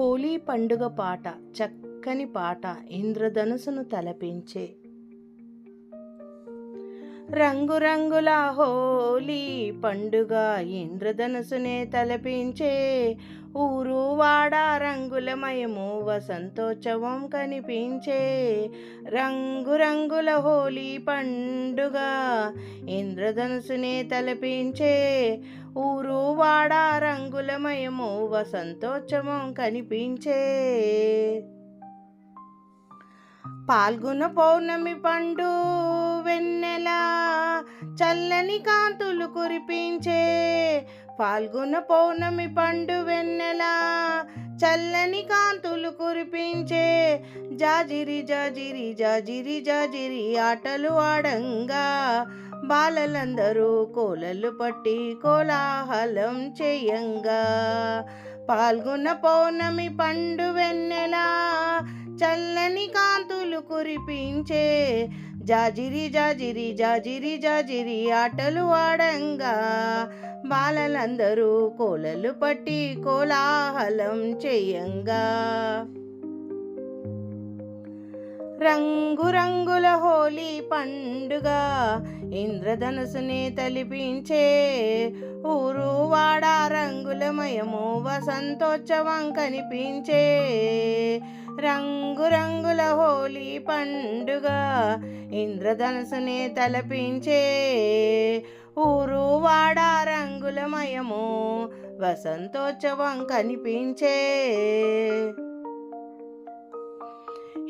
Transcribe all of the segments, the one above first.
హోలీ పండుగ పాట చక్కని పాట ఇంద్రధనుసును తలపించే. రంగురంగుల హోలీ పండుగ ఇంద్రధనుసునే తలపించే. ఊరు వాడ రంగులమయము వసంతోత్సవం కనిపించే రంగురంగుల హోలీ పండుగ ఇంద్రధనుసునే తలపించే ఊరు వాడ రంగులమయము వసంతోత్సవం కనిపించే పాల్గొన పౌర్ణమి పండు వెన్నెల చల్లని కాంతులు కురిపించే పాల్గొన పౌర్ణమి పండు వెన్నెల చల్లని కాంతులు కురిపించే జాజిరి జాజిరి జాజిరి జాజిరి ఆటలు ఆడంగా. బాలలందరూ కోలలు పట్టి కోలాహలం చేయంగా. పాల్గొన పౌర్ణమి పండు వెన్నెలా చల్లని కాంతులు కురిపించే జాజిరి జాజిరి జాజిరి జాజిరి ఆటలు ఆడంగా బాలలందరూ కోలలు పట్టి కోలాహలం చేయంగా. రంగురంగుల హోలీ పండుగ ఇంద్రధనుసుని తలిపించే ఊరు వాడ రంగులమయము వసంతోత్సవం కనిపించే రంగురంగుల హోలీ పండుగ ఇంద్రధనుసుని తలపించే ఊరు వాడ రంగులమయము వసంతోత్సవం కనిపించే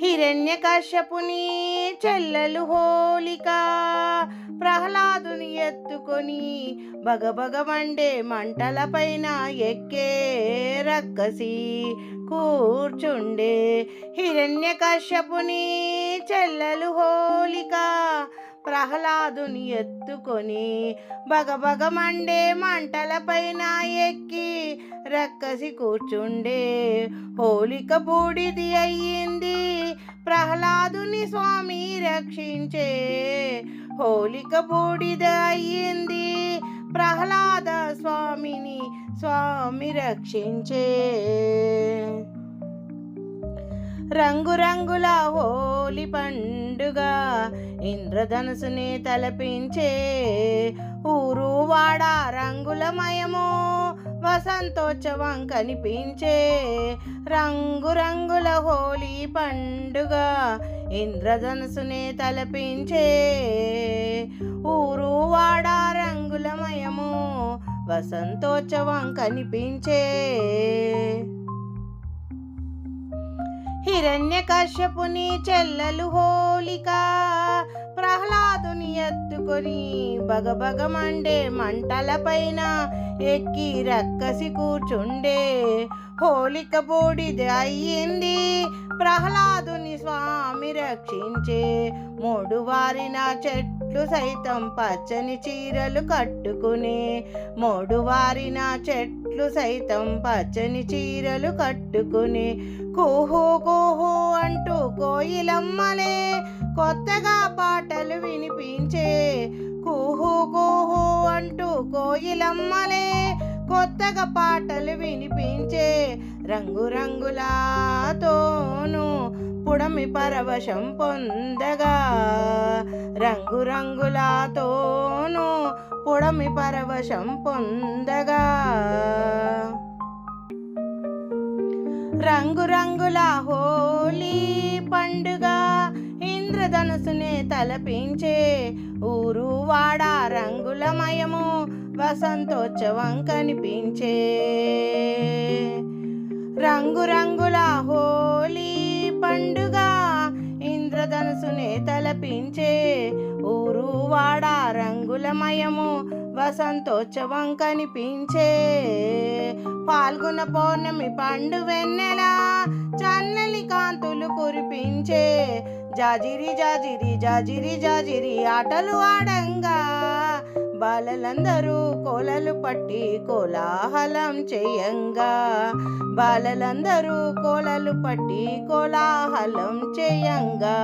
హిరణ్యకశ్యపుని చెల్లలు చెల్లెలు ప్రహ్లాదుని ఎత్తుకొని బగబగ మండే మంటలపైన ఎక్కే రక్కసి కూర్చుండే హిరణ్యకశ్యపుని చెల్లలు చెల్లెలు ప్రహ్లాదుని ఎత్తుకొని బగబగ మండే మంటలపైన ఎక్కి రక్కసి కూర్చుండే హోలిక బూడిది అయ్యింది. ప్రహ్లాదుని స్వామి రక్షించే హోలిక బూడిద అయ్యింది. ప్రహ్లాద స్వామిని స్వామి రక్షించే రంగురంగుల హోలీ పండుగ. ఇంద్రధనుసుని తలపించే ఊరు వాడ రంగులమయము వసంతోత్సవం కనిపించే రంగురంగుల హోలీ పండుగ. ఇంద్రధనుసుని తలపించే ఊరు వాడ రంగులమయము వసంతోత్సవం కనిపించే హిరణ్యకశ్యపుని చెల్లలు చెల్లెలు హోలిక ప్రహ్లాదుని ఎత్తుకొని బగబగ మండే మంటలపైన ఎక్కి రక్కసి కూర్చుండే హోలిక బూడిద అయ్యింది. ప్రహ్లాదుని స్వామి రక్షించే మూడు వారిన చెట్లు సైతం పచ్చని చీరలు కట్టుకుని మూడు వారిన చెట్లు సైతం పచ్చని చీరలు కట్టుకుని కోహో కోహో అంటూ కోయిలమ్మలే కొత్తగా పాటలు వినిపించే కోహో కోహో అంటూ కోయిలమ్మలే కొత్తగా పాటలు వినిపించే రంగురంగులతోను పుడమి పరవశం పొందగా. రంగురంగులతోను పుడమి పరవశం పొందగా. రంగురంగుల హోలీ పండుగ ఇంద్రధనుసునే తలపించే ఊరు వాడ రంగులమయము వసంతోత్సవం కనిపించే. ఇంద్రధనుసునే తలపించే ఊరు వాడ రంగులమయము వసంతోత్సవం కనిపించే. పాల్గొన పౌర్ణమి పండు వెన్నెల చన్నలి కాంతులు కురిపించే. జాజిరి జాజిరి జాజిరి జాజిరి ఆటలు ఆడంగా బాలలందరూ కోలలు పట్టి కోలాహలం చేయంగా. బాలలందరూ కోలలు పట్టి కోలాహలం చేయంగా.